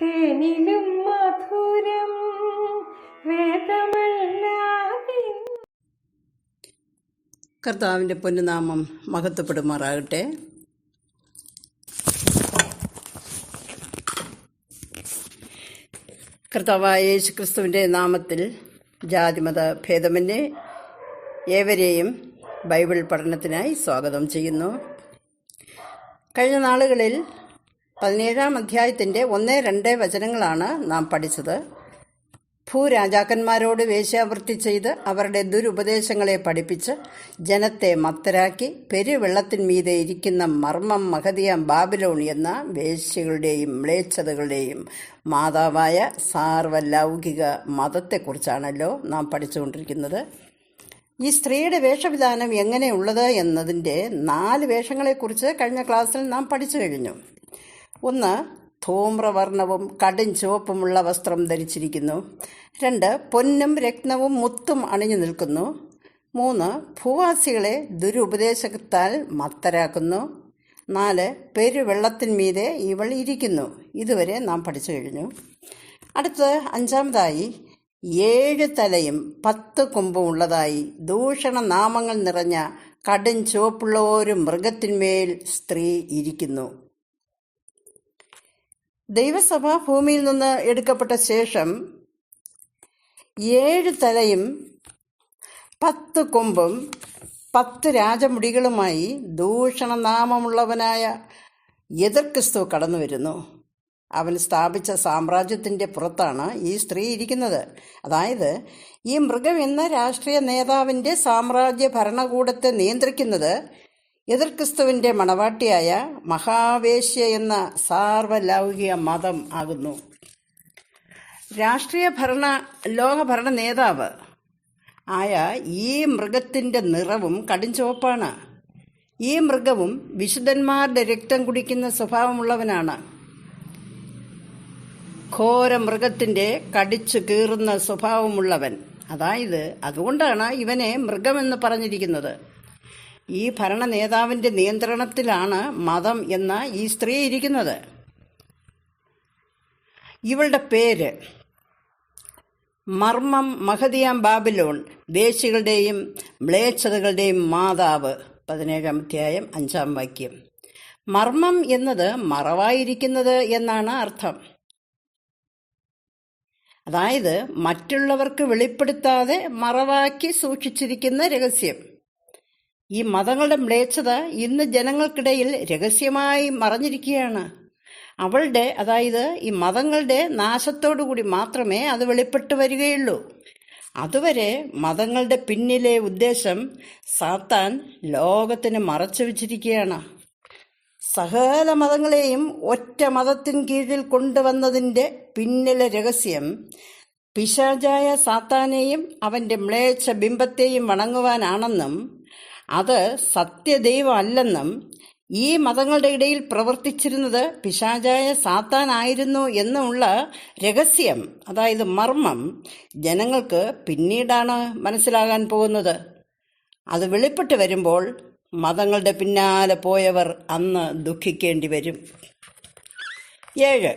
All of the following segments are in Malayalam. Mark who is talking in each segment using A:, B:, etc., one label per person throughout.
A: തേനിലും മധുരം
B: കർത്താവിന്റെ പൊന്നുനാമം മഹത്വപ്പെടുമാറാകട്ടെ. കർത്താവായ യേശുക്രിസ്തുവിന്റെ നാമത്തിൽ ജാതിമത ഭേദമന്യേ ഏവരെയും ബൈബിൾ പഠനത്തിനായി സ്വാഗതം ചെയ്യുന്നു. കഴിഞ്ഞ നാളുകളിൽ പതിനേഴാം അധ്യായത്തിന്റെ ഒന്ന് രണ്ട് വചനങ്ങളാണ് നാം പഠിച്ചത്. ഭൂരാജാക്കന്മാരോട് വേശ്യാവൃത്തി ചെയ്ത് അവരുടെ ദുരുപദേശങ്ങളെ പഠിപ്പിച്ച് ജനത്തെ മത്തരാക്കി പെരുവെള്ളത്തിന്മീതെ ഇരിക്കുന്ന മർമ്മം മഹതിയാം ബാബിലോൺ എന്ന വേശ്യകളുടെയും മ്ലേച്ഛതകളുടെയും മാതാവായ സാർവലൗകിക മതത്തെക്കുറിച്ചാണല്ലോ നാം പഠിച്ചുകൊണ്ടിരിക്കുന്നത്. ഈ സ്ത്രീയുടെ വേഷവിധാനം എങ്ങനെയുള്ളത് എന്നതിന്റെ നാല് വേഷങ്ങളെക്കുറിച്ച് കഴിഞ്ഞ ക്ലാസ്സിൽ നാം പഠിച്ചു കഴിഞ്ഞു. ഒന്ന് ധൂമ്രവർണവും കടും ചുവപ്പുമുള്ള വസ്ത്രം ധരിച്ചിരിക്കുന്നു. രണ്ട് പൊന്നും രത്നവും മുത്തും അണിഞ്ഞു നിൽക്കുന്നു. മൂന്ന് ഭൂവാസികളെ ദുരുപദേശത്താൽ മത്തരാക്കുന്നു. നാല് പെരുവെള്ളത്തിന്മീതെ ഇവൾ ഇരിക്കുന്നു. ഇതുവരെ നാം പഠിച്ചു കഴിഞ്ഞു. അടുത്തത് അഞ്ചാമതായി ഏഴ് തലയും പത്ത് കൊമ്പും ഉള്ളതായി ദൂഷണ നാമങ്ങൾ നിറഞ്ഞ കടും ചുവപ്പുള്ള ഒരു മൃഗത്തിന്മേൽ സ്ത്രീ ഇരിക്കുന്നു. ദൈവസഭ ഭൂമിയിൽ നിന്ന് എടുക്കപ്പെട്ട ശേഷം ഏഴ് തലയും പത്ത് കൊമ്പും പത്ത് രാജമുടികളുമായി ദൂഷണനാമമുള്ളവനായ എതിർ ക്രിസ്തു കടന്നു വരുന്നു. അവൻ സ്ഥാപിച്ച സാമ്രാജ്യത്തിന്റെ പുറത്താണ് ഈ സ്ത്രീ ഇരിക്കുന്നത്. അതായത് ഈ മൃഗം എന്ന രാഷ്ട്രീയ നേതാവിന്റെ സാമ്രാജ്യ ഭരണകൂടത്തെ നിയന്ത്രിക്കുന്നത് എതിർ ക്രിസ്തുവിന്റെ മണവാട്ടിയായ മഹാവേശ്യ എന്ന സാർവലൗകിക മതം ആകുന്നു. രാഷ്ട്രീയ ഭരണ ലോകഭരണ നേതാവ് ആയ ഈ മൃഗത്തിന്റെ നിറവും കടുംചുവപ്പാണ് ഈ മൃഗവും വിശുദ്ധന്മാരുടെ രക്തം കുടിക്കുന്ന സ്വഭാവമുള്ളവനാണ്. ഘോര മൃഗത്തിന്റെ കടിച്ചു കീറുന്ന സ്വഭാവമുള്ളവൻ. അതായത് അതുകൊണ്ടാണ് ഇവനെ മൃഗമെന്ന് പറഞ്ഞിരിക്കുന്നത്. ഈ ഭരണ നേതാവിന്റെ നിയന്ത്രണത്തിലാണ് മതം എന്ന ഈ സ്ത്രീ ഇരിക്കുന്നത്. ഇവളുടെ പേര് മർമ്മം മഹദിയാം ബാബിലോൺ ദേശികളുടെയും മ്ലേച്ഛതകളുടെയും മാതാവ് പതിനേഴാം അധ്യായം അഞ്ചാം വാക്യം. മർമ്മം എന്നത് മറവായിരിക്കുന്നത് എന്നാണ് അർത്ഥം. അതായത് മറ്റുള്ളവർക്ക് വെളിപ്പെടുത്താതെ മറവാക്കി സൂക്ഷിച്ചിരിക്കുന്ന രഹസ്യം. ഈ മതങ്ങളുടെ മ്ലേച്ഛത ഇന്ന് ജനങ്ങൾക്കിടയിൽ രഹസ്യമായി മറഞ്ഞിരിക്കുകയാണ്. അവളുടെ അതായത് ഈ മതങ്ങളുടെ നാശത്തോടുകൂടി മാത്രമേ അത് വെളിപ്പെട്ട് വരികയുള്ളൂ. അതുവരെ മതങ്ങളുടെ പിന്നിലെ ഉദ്ദേശം സാത്താൻ ലോകത്തിന് മറച്ചു വച്ചിരിക്കുകയാണ്. സകല മതങ്ങളെയും ഒറ്റ മതത്തിൻ കീഴിൽ കൊണ്ടുവന്നതിന്റെ പിന്നിലെ രഹസ്യം പിശാചായ സാത്താനെയും അവന്റെ മ്ലേച്ഛ ബിംബത്തെയും വണങ്ങുവാനാണെന്നും അത് സത്യദൈവമല്ലെന്നും ഈ മതങ്ങളുടെ ഇടയിൽ പ്രവർത്തിച്ചിരുന്നത് പിശാചായ സാത്താനായിരുന്നു എന്നുള്ള രഹസ്യം അതായത് മർമ്മം ജനങ്ങൾക്ക് പിന്നീടാണ് മനസ്സിലാകാൻ പോകുന്നത്. അത് വെളിപ്പെട്ട് വരുമ്പോൾ മതങ്ങളുടെ പിന്നാലെ പോയവർ അന്ന് ദുഃഖിക്കേണ്ടി വരും. ഏഴ്.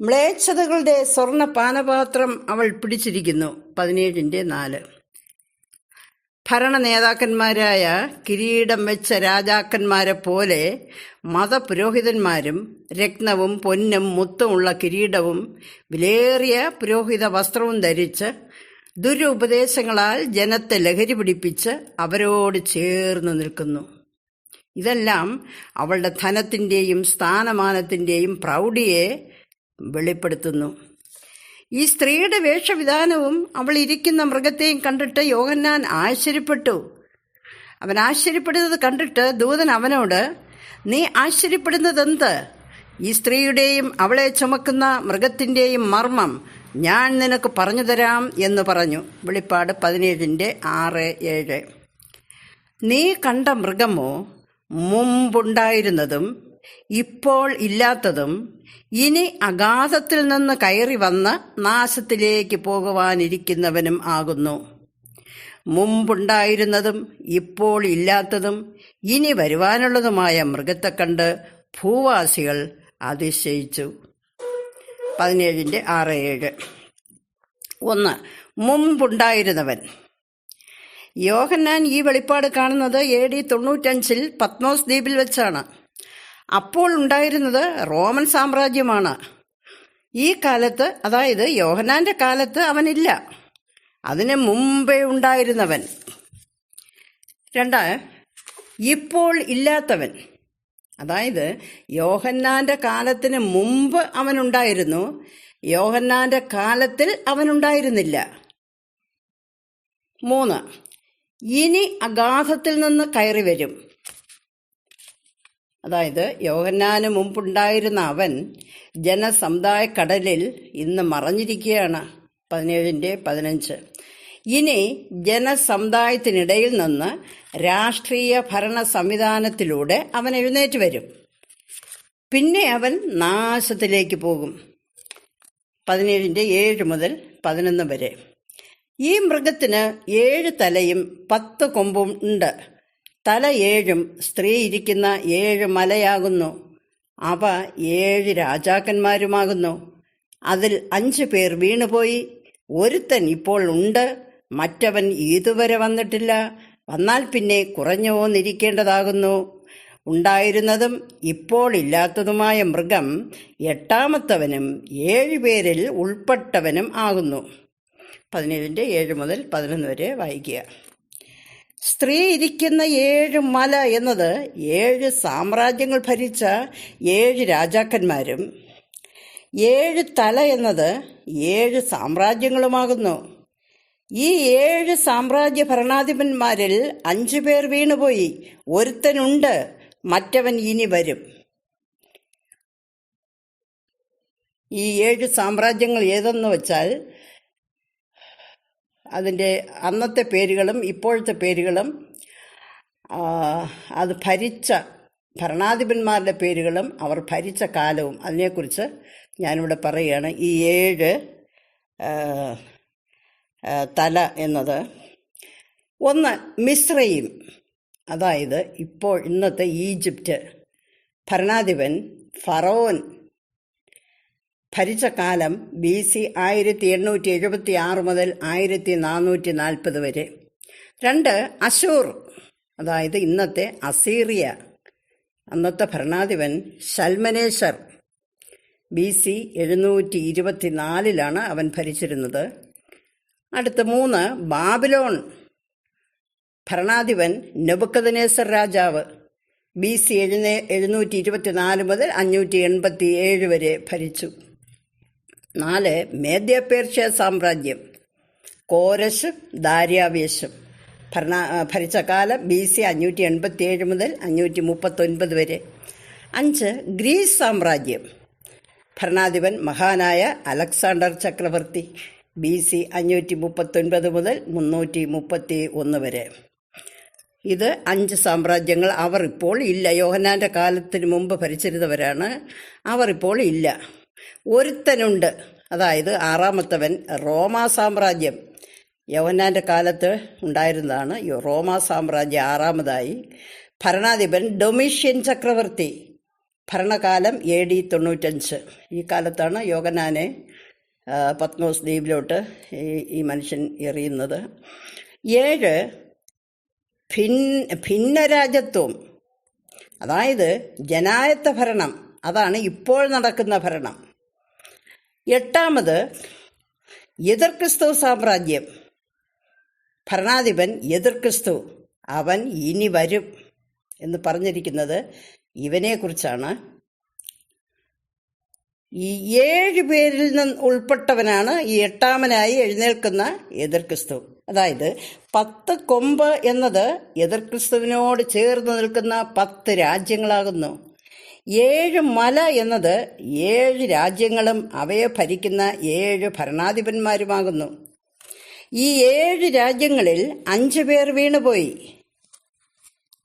B: മ്ലേച്ഛതകളുടെ സ്വർണ പാനപാത്രം അവൾ പിടിച്ചിരിക്കുന്നു. പതിനേഴിന്റെ നാല്. ഭരണ നേതാക്കന്മാരായ കിരീടം വെച്ച രാജാക്കന്മാരെ പോലെ മതപുരോഹിതന്മാരും രക്തവും പൊന്നും മുത്തുമുള്ള കിരീടവും വിലേറിയ പുരോഹിത വസ്ത്രവും ധരിച്ച് ദുരുപദേശങ്ങളാൽ ജനത്തെ ലഹരി പിടിപ്പിച്ച് അവരോട് ചേർന്ന് നിൽക്കുന്നു. ഇതെല്ലാം അവളുടെ ധനത്തിന്റെയും സ്ഥാനമാനത്തിന്റെയും പ്രൗഢിയെ വെളിപ്പെടുത്തുന്നു. ഈ സ്ത്രീയുടെ വേഷവിധാനവും അവൾ ഇരിക്കുന്ന മൃഗത്തെയും കണ്ടിട്ട് യോഹന്നാൻ ആശ്ചര്യപ്പെട്ടു. അവൻ ആശ്ചര്യപ്പെടുന്നത് കണ്ടിട്ട് ദൂതൻ അവനോട് നീ ആശ്ചര്യപ്പെടുന്നതെന്ത്? ഈ സ്ത്രീയുടെയും അവളെ ചുമക്കുന്ന മൃഗത്തിന്റെയും മർമ്മം ഞാൻ നിനക്ക് പറഞ്ഞു തരാം എന്ന് പറഞ്ഞു. വെളിപ്പാട് പതിനേഴിന്റെ ആറ് ഏഴ്. നീ കണ്ട മൃഗമോ മുമ്പുണ്ടായിരുന്നതും ഇപ്പോൾ ഇല്ലാത്തതും ഇനി അഗാധത്തിൽ നിന്ന് കയറി വന്ന് നാശത്തിലേക്ക് പോകുവാനിരിക്കുന്നവനും ആകുന്നു. മുമ്പുണ്ടായിരുന്നതും ഇപ്പോൾ ഇല്ലാത്തതും ഇനി വരുവാനുള്ളതുമായ മൃഗത്തെ കണ്ട് ഭൂവാസികൾ അതിശയിച്ചു. പതിനേഴിന്റെ ആറ് ഏഴ്. ഒന്ന് മുമ്പുണ്ടായിരുന്നവൻ. യോഹന്നാൻ ഈ വെളിപ്പാട് കാണുന്നത് എ ഡി തൊണ്ണൂറ്റഞ്ചിൽ പത്മോസ് ദ്വീപിൽ വെച്ചാണ്. അപ്പോൾ ഉണ്ടായിരുന്നത് റോമൻ സാമ്രാജ്യമാണ്. ഈ കാലത്ത് അതായത് യോഹനാന്റെ കാലത്ത് അവനില്ല. അതിന് മുമ്പേ ഉണ്ടായിരുന്നവൻ. രണ്ട ഇപ്പോൾ ഇല്ലാത്തവൻ. അതായത് യോഹന്നാന്റെ കാലത്തിന് മുമ്പ് അവനുണ്ടായിരുന്നു. യോഹന്നാന്റെ കാലത്തിൽ അവനുണ്ടായിരുന്നില്ല. മൂന്ന് ഇനി അഗാധത്തിൽ നിന്ന് കയറി വരും അതായത് യോഹന്നാന് മുമ്പുണ്ടായിരുന്ന അവൻ ജനസമുദായ കടലിൽ ഇന്ന് മറഞ്ഞിരിക്കുകയാണ്. പതിനേഴിന്റെ പതിനഞ്ച്. ഇനി ജനസമുദായത്തിനിടയിൽ നിന്ന് രാഷ്ട്രീയ ഭരണ സംവിധാനത്തിലൂടെ അവൻ എഴുന്നേറ്റ് വരും. പിന്നെ അവൻ നാശത്തിലേക്ക് പോകും. പതിനേഴിന്റെ ഏഴ് മുതൽ പതിനൊന്ന് വരെ. ഈ മൃഗത്തിന് ഏഴ് തലയും പത്ത് കൊമ്പും ഉണ്ട്. തല ഏഴും സ്ത്രീ ഇരിക്കുന്ന ഏഴ് മലയാകുന്നു. അവ ഏഴ് രാജാക്കന്മാരുമാകുന്നു. അതിൽ അഞ്ചു പേർ വീണുപോയി. ഒരുത്തൻ ഇപ്പോൾ ഉണ്ട്. മറ്റവൻ ഇതുവരെ വന്നിട്ടില്ല. വന്നാൽ പിന്നെ കുറഞ്ഞോന്നിരിക്കേണ്ടതാകുന്നു ഉണ്ടായിരുന്നതും ഇപ്പോൾ ഇല്ലാത്തതുമായ മൃഗം എട്ടാമത്തവനും ഏഴുപേരിൽ ഉൾപ്പെട്ടവനും ആകുന്നു. പതിനേഴിന്റെ ഏഴ് മുതൽ പതിനൊന്ന് വരെ വായിക്കുക. സ്ത്രീ ഇരിക്കുന്ന ഏഴ് മല എന്നത് ഏഴ് സാമ്രാജ്യങ്ങൾ ഭരിച്ച ഏഴ് രാജാക്കന്മാരും ഏഴ് തല എന്നത് ഏഴ് സാമ്രാജ്യങ്ങളുമാകുന്നു. ഈ ഏഴ് സാമ്രാജ്യ ഭരണാധിപന്മാരിൽ അഞ്ചു പേർ വീണുപോയി. ഒരുത്തനുണ്ട് മറ്റവൻ ഇനി വരും. ഈ ഏഴ് സാമ്രാജ്യങ്ങൾ ഏതെന്ന് വെച്ചാൽ അതിന്റെ അന്നത്തെ പേരുകളും ഇപ്പോഴത്തെ പേരുകളും അത് ഭരിച്ച ഭരണാധിപന്മാരുടെ പേരുകളും അവർ ഭരിച്ച കാലവും അതിനെക്കുറിച്ച് ഞാനിവിടെ പറയുകയാണ്. ഈ ഏഴ് തല എന്നത് ഒന്ന് മിശ്രയും അതായത് ഇപ്പോൾ ഇന്നത്തെ ഈജിപ്റ്റ് ഭരണാധിപൻ ഫറോൻ ഭരിച്ച കാലം ബി സി ആയിരത്തി എണ്ണൂറ്റി എഴുപത്തി ആറ് മുതൽ ആയിരത്തി നാനൂറ്റി നാൽപ്പത് വരെ. രണ്ട് അശൂർ അതായത് ഇന്നത്തെ അസീറിയ അന്നത്തെ ഭരണാധിപൻ ശൽമനേശ്വർ. ബി സി എഴുന്നൂറ്റി ഇരുപത്തിനാലിലാണ് അവൻ ഭരിച്ചിരുന്നത്. അടുത്ത മൂന്ന് ബാബിലോൺ ഭരണാധിപൻ നെബുക്കദനേസർ രാജാവ്. ബി സി എഴുന്നേ എഴുന്നൂറ്റി ഇരുപത്തിനാല് മുതൽ അഞ്ഞൂറ്റി എൺപത്തി ഏഴ് വരെ ഭരിച്ചു. നാല് മേദ്യപേർഷ്യ സാമ്രാജ്യം. കോരശ് ദാര്യാവേശും. ഭരണ ഭരിച്ച കാലം ബി സി അഞ്ഞൂറ്റി എൺപത്തി ഏഴ് മുതൽ അഞ്ഞൂറ്റി മുപ്പത്തൊൻപത് വരെ. അഞ്ച് ഗ്രീസ് സാമ്രാജ്യം. ഭരണാധിപൻ മഹാനായ അലക്സാണ്ടർ ചക്രവർത്തി ബി സി അഞ്ഞൂറ്റി മുപ്പത്തൊൻപത് മുതൽ മുന്നൂറ്റി മുപ്പത്തി ഒന്ന് വരെ. ഇത് അഞ്ച് സാമ്രാജ്യങ്ങൾ അവർ ഇപ്പോൾ ഇല്ല. യോഹന്നാന്റെ കാലത്തിന് മുമ്പ് ഭരിച്ചിരുന്നവരാണ്. അവർ ഇപ്പോൾ ഇല്ല. ഒരുത്തനുണ്ട്. അതായത് ആറാമത്തവൻ റോമാ സാമ്രാജ്യം. യവനാന്റെ കാലത്ത് ഉണ്ടായിരുന്നതാണ് റോമാ സാമ്രാജ്യം ആറാമതായി. ഭരണാധിപൻ ഡൊമീഷ്യൻ ചക്രവർത്തി. ഭരണകാലം എ ഡി തൊണ്ണൂറ്റഞ്ച്. ഈ കാലത്താണ് യോഗനാനെ പത്മോസ് ദ്വീപിലോട്ട് ഈ മനുഷ്യൻ എറിയുന്നത്. ഏഴ് ഭിന്ന ഭിന്നരാജത്വം. അതായത് ജനായത്ത ഭരണം. അതാണ് ഇപ്പോൾ നടക്കുന്ന ഭരണം. എട്ടാമത് എതിർ ക്രിസ്തു സാമ്രാജ്യം. ഭരണാധിപൻ എതിർ ക്രിസ്തു. അവൻ ഇനി വരും എന്ന് പറഞ്ഞിരിക്കുന്നത് ഇവനെക്കുറിച്ചാണ്. ഈ ഏഴ് പേരിൽ നിന്ന് ഉൾപ്പെട്ടവനാണ് ഈ എട്ടാമനായി എഴുന്നേൽക്കുന്ന എതിർ ക്രിസ്തു. അതായത് പത്ത് കൊമ്പ് എന്നത് എതിർ ക്രിസ്തുവിനോട് ചേർന്ന് നിൽക്കുന്ന പത്ത് രാജ്യങ്ങളാകുന്നു. ഏഴ് മല എന്നത് ഏഴ് രാജ്യങ്ങളും അവയെ ഭരിക്കുന്ന ഏഴ് ഭരണാധിപന്മാരുമാകുന്നു. ഈ ഏഴ് രാജ്യങ്ങളിൽ അഞ്ചു പേർ വീണുപോയി.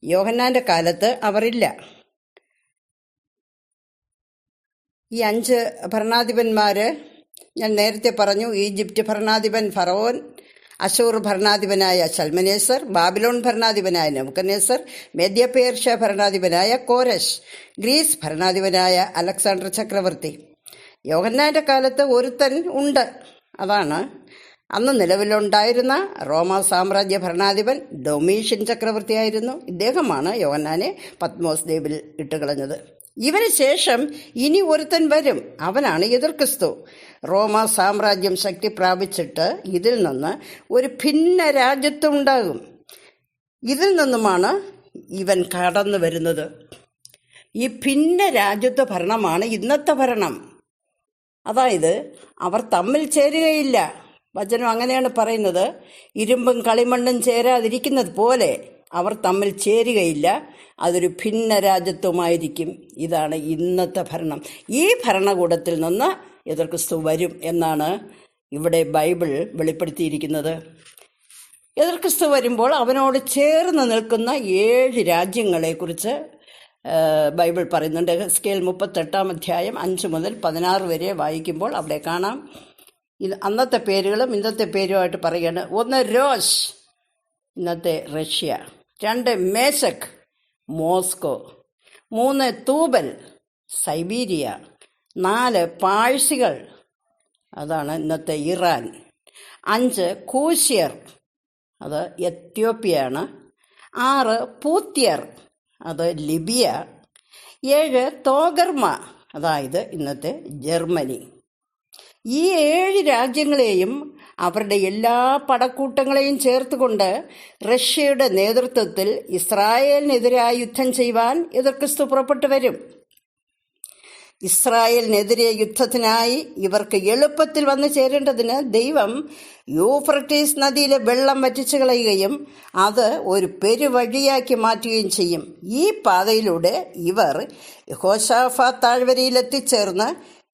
B: യോഹന്നാന്റെ കാലത്ത് അവരില്ല. ഈ അഞ്ച് ഭരണാധിപന്മാര് ഞാൻ നേരത്തെ പറഞ്ഞു ഈജിപ്റ്റ് ഭരണാധിപൻ ഫറവോൻ അശൂർ ഭരണാധിപനായ ശൽമനേസർ ബാബിലോൺ ഭരണാധിപനായ നെബുക്കനേസർ മെദ്യപേർഷ്യ ഭരണാധിപനായ കോരശ് ഗ്രീസ് ഭരണാധിപനായ അലക്സാണ്ടർ ചക്രവർത്തി. യോഹന്നാന്റെ കാലത്ത് ഒരുത്തൻ ഉണ്ട്. അതാണ് അന്ന് നിലവിലുണ്ടായിരുന്ന റോമ സാമ്രാജ്യ ഭരണാധിപൻ ഡൊമീഷ്യൻ ചക്രവർത്തിയായിരുന്നു. ഇദ്ദേഹമാണ് യോഹന്നാനെ പത്മോസ് ദ്വീപിൽ ഇട്ടുകളഞ്ഞത്. ഇവന് ശേഷം ഇനി ഒരുത്തൻ വരും. അവനാണ് എതിർ ക്രിസ്തു റോമ സാമ്രാജ്യം ശക്തി പ്രാപിച്ചിട്ട് ഇതിൽ നിന്ന് ഒരു ഭിന്ന രാജ്യത്വം ഉണ്ടാകും. ഇതിൽ നിന്നുമാണ് ഇവൻ കടന്നു വരുന്നത്. ഈ ഭിന്ന രാജ്യത്വ ഭരണമാണ് ഇന്നത്തെ ഭരണം. അതായത് അവർ തമ്മിൽ ചേരുകയില്ല. വചനം അങ്ങനെയാണ് പറയുന്നത്. ഇരുമ്പും കളിമണ്ണും ചേരാതിരിക്കുന്നത് പോലെ അവർ തമ്മിൽ ചേരുകയില്ല. അതൊരു ഭിന്ന രാജ്യത്വമായിരിക്കും ഇതാണ് ഇന്നത്തെ ഭരണം. ഈ ഭരണകൂടത്തിൽ നിന്ന് എതിർ ക്രിസ്തു വരും എന്നാണ് ഇവിടെ ബൈബിൾ വെളിപ്പെടുത്തിയിരിക്കുന്നത്. എതിർ ക്രിസ്തു വരുമ്പോൾ അവനോട് ചേർന്ന് നിൽക്കുന്ന ഏഴ് രാജ്യങ്ങളെക്കുറിച്ച് കുറിച്ച് ബൈബിൾ പറയുന്നുണ്ട്. സ്കെയിൽ മുപ്പത്തെട്ടാം അധ്യായം അഞ്ച് മുതൽ പതിനാറ് വരെ വായിക്കുമ്പോൾ അവിടെ കാണാം. ഇത് അന്നത്തെ പേരുകളും ഇന്നത്തെ പേരുമായിട്ട് പറയുകയാണ്. ഒന്ന് രോഷ് ഇന്നത്തെ റഷ്യ. രണ്ട് മേശക് മോസ്കോ. മൂന്ന് തൂബൽ സൈബീരിയ. നാല് പാഴ്സികൾ അതാണ് ഇന്നത്തെ ഇറാൻ. അഞ്ച് കൂശ്യർ അത് എത്യോപ്യയാണ്. ആറ് പൂത്യർ അത് ലിബിയ. ഏഴ് തോഗർമ അതായത് ഇന്നത്തെ ജർമ്മനി. ഈ ഏഴ് രാജ്യങ്ങളെയും അവരുടെ എല്ലാ പടക്കൂട്ടങ്ങളെയും ചേർത്തുകൊണ്ട് റഷ്യയുടെ നേതൃത്വത്തിൽ ഇസ്രായേലിനെതിരായി യുദ്ധം ചെയ്യുവാൻ എതിർ ക്രിസ്തു പുറപ്പെട്ടു വരും. ഇസ്രായേലിനെതിരെ യുദ്ധത്തിനായി ഇവർക്ക് എളുപ്പത്തിൽ വന്നു ചേരേണ്ടതിന് ദൈവം യൂഫ്രട്ടീസ് നദിയിലെ വെള്ളം വറ്റിച്ചു കളയുകയും അത് ഒരു പെരുവഴിയാക്കി മാറ്റുകയും ചെയ്യും. ഈ പാതയിലൂടെ ഇവർ ഹോഷാഫ താഴ്വരയിൽ എത്തിച്ചേർന്ന്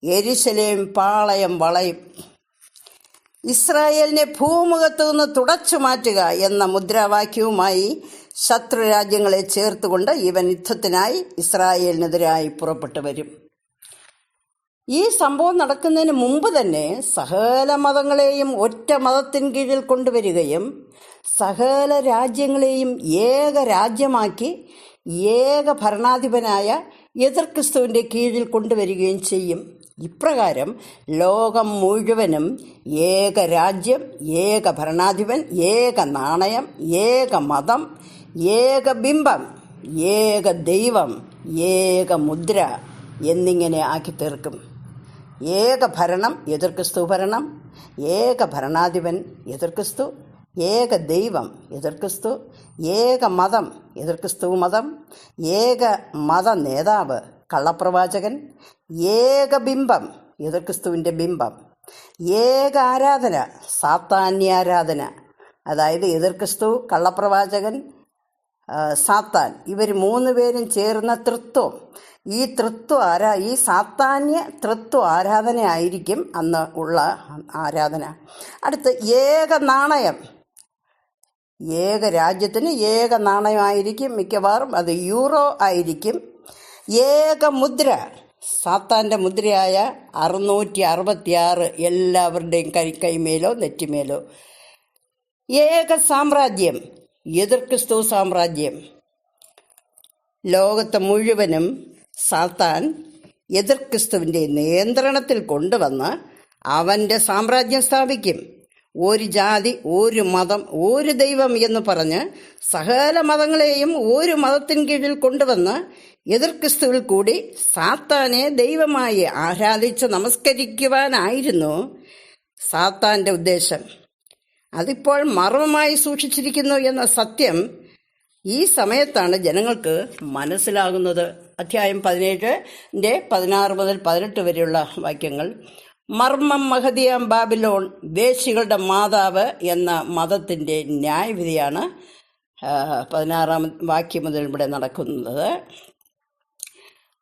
B: എരിശലേം പാളയം വളയും. ഇസ്രായേലിനെ ഭൂമുഖത്തു നിന്ന് തുടച്ചു മാറ്റുക എന്ന മുദ്രാവാക്യവുമായി ശത്രു രാജ്യങ്ങളെ ചേർത്തുകൊണ്ട് ഇവൻ യുദ്ധത്തിനായി ഇസ്രായേലിനെതിരായി പുറപ്പെട്ടു വരും. ഈ സംഭവം നടക്കുന്നതിന് മുമ്പ് തന്നെ സകല മതങ്ങളെയും ഒറ്റ മതത്തിൻ കീഴിൽ കൊണ്ടുവരികയും സകല രാജ്യങ്ങളെയും ഏക രാജ്യമാക്കി ഏക ഭരണാധിപനായ എതിർ ക്രിസ്തുവിന്റെ കീഴിൽ കൊണ്ടുവരികയും ചെയ്യും. ഇപ്രകാരം ലോകം മുഴുവനും ഏക രാജ്യം ഏക ഭരണാധിപൻ ഏക നാണയം ഏക മതം ഏക ബിംബം ഏക ദൈവം ഏക മുദ്ര എന്നിങ്ങനെ ആക്കി തീർക്കും ഏക ഭരണം എതിർ ക്രിസ്തു ഭരണം ഏക ഭരണാധിപൻ എതിർ ക്രിസ്തു ഏക ദൈവം എതിർ ക്രിസ്തു ഏക മതം എതിർ ക്രിസ്തു മതം ഏക മത നേതാവ് കള്ളപ്രവാചകൻ ഏക ബിംബം എതിർ ക്രിസ്തുവിന്റെ ബിംബം ഏക ആരാധന സാത്താന്യാരാധന. അതായത് എതിർ ക്രിസ്തു കള്ളപ്രവാചകൻ സാത്താൻ ഇവർ മൂന്ന് പേരും ചേർന്ന തൃത്വം. ഈ തൃത്വ ആരാ ഈ സാത്താന്യ തൃത്വ ആരാധനയായിരിക്കും അന്ന് ഉള്ള ആരാധന. അടുത്ത് ഏക നാണയം ഏക രാജ്യത്തിന് ഏക നാണയമായിരിക്കും മിക്കവാറും അത് യൂറോ ആയിരിക്കും. ഏക മുദ്ര സാത്താന്റെ മുദ്രയായ അറുന്നൂറ്റി അറുപത്തിയാറ് എല്ലാവരുടെയും കൈ കൈമേലോ നെറ്റിമേലോ. ഏക സാമ്രാജ്യം എതിർ ക്രിസ്തു സാമ്രാജ്യം. ലോകത്തെ മുഴുവനും സാത്താൻ എതിർ ക്രിസ്തുവിന്റെ നിയന്ത്രണത്തിൽ കൊണ്ടുവന്ന് അവന്റെ സാമ്രാജ്യം സ്ഥാപിക്കും. ഒരു ജാതി ഒരു മതം ഒരു ദൈവം എന്ന് പറഞ്ഞ് സകല മതങ്ങളെയും ഒരു മതത്തിൻ കീഴിൽ കൊണ്ടുവന്ന് എതിർ ക്രിസ്തുവിൽ കൂടി സാത്താനെ ദൈവമായി ആരാധിച്ച് നമസ്കരിക്കുവാനായിരുന്നു സാത്താന്റെ ഉദ്ദേശം. അതിപ്പോൾ മർമ്മമായി സൂക്ഷിച്ചിരിക്കുന്നു എന്ന സത്യം ഈ സമയത്താണ് ജനങ്ങൾക്ക് മനസ്സിലാകുന്നത്. അധ്യായം പതിനേഴിന്റെ പതിനാറ് മുതൽ പതിനെട്ട് വരെയുള്ള വാക്യങ്ങൾ. മർമ്മം മഹദിയാം ബാബിലോൺ വേശികളുടെ മാതാവ് എന്ന മതത്തിന്റെ ന്യായവിധിയാണ് പതിനാറാം വാക്യം മുതൽ ഇവിടെ നടക്കുന്നത്.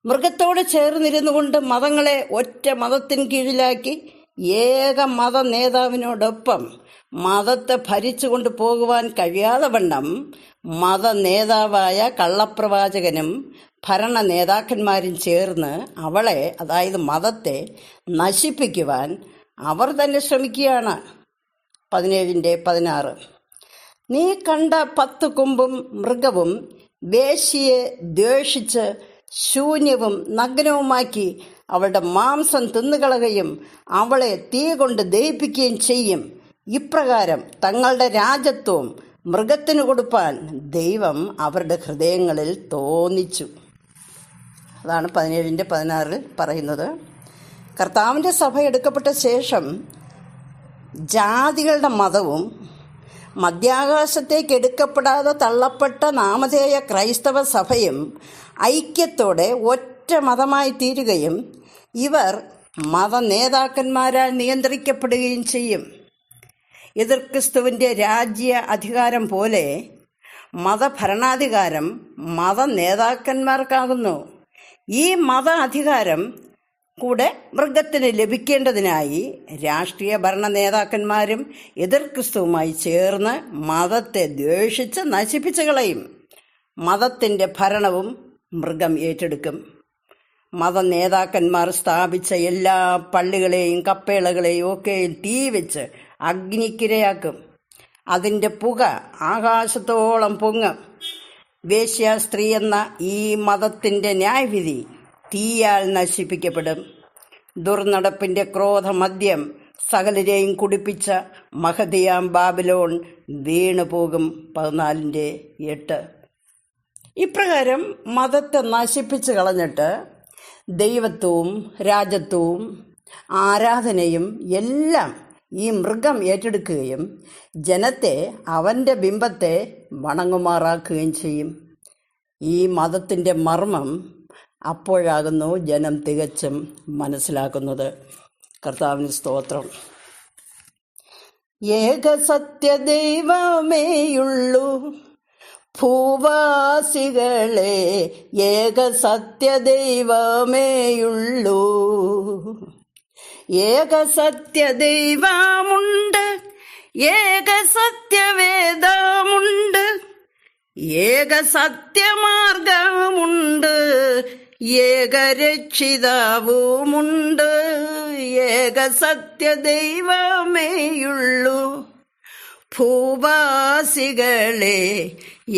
B: മൃഗത്തോട് ചേർന്നിരുന്നു കൊണ്ട് മതങ്ങളെ ഒറ്റ മതത്തിൻ കീഴിലാക്കി ഏക മത നേതാവിനോടൊപ്പം മതത്തെ ഭരിച്ചുകൊണ്ട് പോകുവാൻ കഴിയാതെ വണ്ണം മത നേതാവായ കള്ളപ്രവാചകനും ഭരണ നേതാക്കന്മാരും ചേർന്ന് അവളെ അതായത് മതത്തെ നശിപ്പിക്കുവാൻ അവർ തന്നെ ശ്രമിക്കുകയാണ്. പതിനേഴിന്റെ പതിനാറ്. നീ കണ്ട പത്ത് കൊമ്പും മൃഗവും വേശിയെ ദ്വേഷിച്ച് ശൂന്യവും നഗ്നവുമാക്കി അവളുടെ മാംസം തിന്നുകളയുകയും അവളെ തീ കൊണ്ട് ദഹിപ്പിക്കുകയും ചെയ്യും. ഇപ്രകാരം തങ്ങളുടെ രാജ്യത്വം മൃഗത്തിന് കൊടുപ്പാൻ ദൈവം അവരുടെ ഹൃദയങ്ങളിൽ തോന്നിച്ചു. അതാണ് പതിനേഴിന്റെ പതിനാറിൽ പറയുന്നത്. കർത്താവിന്റെ സഭ എടുക്കപ്പെട്ട ശേഷം ജാതികളുടെ മതവും മധ്യാകാശത്തേക്ക് എടുക്കപ്പെടാതെ തള്ളപ്പെട്ട നാമധേയ ക്രൈസ്തവ സഭയും ഐക്യത്തോടെ ഒറ്റ മതമായി തീരുകയും ഇവർ മത നേതാക്കന്മാരാൽ നിയന്ത്രിക്കപ്പെടുകയും ചെയ്യും. എതിർ ക്രിസ്തുവിന്റെ രാജ്യ അധികാരം പോലെ മതഭരണാധികാരം മത നേതാക്കന്മാർക്കാകുന്നു. ഈ മത അധികാരം കൂടെ മൃഗത്തിന് ലഭിക്കേണ്ടതിനായി രാഷ്ട്രീയ ഭരണ നേതാക്കന്മാരും എതിർ ക്രിസ്തുവുമായി ചേർന്ന് മതത്തെ ദ്വേഷിച്ച് നശിപ്പിച്ചു കളയും. മതത്തിന്റെ ഭരണവും മൃഗം ഏറ്റെടുക്കും. മത നേതാക്കന്മാർ സ്ഥാപിച്ച എല്ലാ പള്ളികളെയും കപ്പേളകളെയും ഒക്കെ തീ വെച്ച് അഗ്നിക്കിരയാക്കും. അതിന്റെ പുക ആകാശത്തോളം പൊങ്ങും. വേശ്യ സ്ത്രീ എന്ന ഈ മതത്തിന്റെ ന്യായവിധി തീയാൽ നശിപ്പിക്കപ്പെടും. ദുർനടപ്പിന്റെ ക്രോധമദ്യം സകലരെയും കുടിപ്പിച്ച മഹതിയാം ബാബിലോൺ വീണു പോകും പതിനാലിന്റെ എട്ട്. ഇപ്രകാരം മതത്തെ നശിപ്പിച്ച് കളഞ്ഞിട്ട് ദൈവത്വവും രാജ്യത്വവും ആരാധനയും എല്ലാം ഈ മൃഗം ഏറ്റെടുക്കുകയും ജനത്തെ അവന്റെ ബിംബത്തെ വണങ്ങുമാറാക്കുകയും ചെയ്യും. ഈ മതത്തിന്റെ മർമ്മം അപ്പോഴാകുന്നു ജനം തികച്ചും മനസ്സിലാക്കുന്നത്. കർത്താവിന് സ്തോത്രം. ഏക സത്യ ദൈവമേയുള്ളൂ ഭൂവാസികളെ ഏക സത്യ ദൈവമേയുള്ളൂ ഏക സത്യ ദൈവമുണ്ട് ഏക സത്യവേദമുണ്ട് ഏക ഏക സത്യ ദൈവമേയുള്ളൂ ഭൂവാസികളെ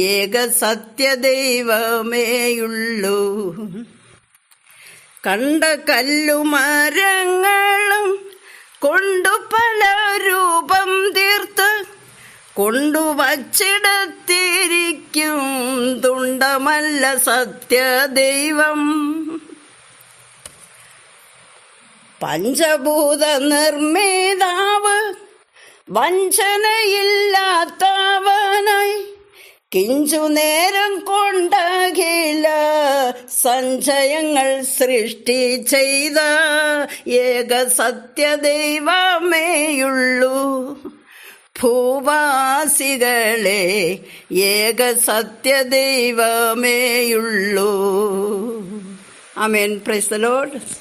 B: ഏക സത്യ ദൈവമേയുള്ളൂ കണ്ട കല്ലുമരങ്ങളും കൊണ്ടു പല രൂപം തീർത്ത് കൊണ്ടുവച്ചിടത്തിരിക്കും തുണ്ടമല്ല സത്യദൈവം. പഞ്ചഭൂത നിർമ്മിതാവ് വഞ്ചനയില്ലാത്തവനായി കിഞ്ചു നേരം കൊണ്ടകില സഞ്ചയങ്ങൾ സൃഷ്ടി ചെയ്ത ഏക സത്യദൈവമേയുള്ളൂ. ഭൂവാസികളെ ഏക സത്യദൈവമേയുള്ളൂ. Amen praise the Lord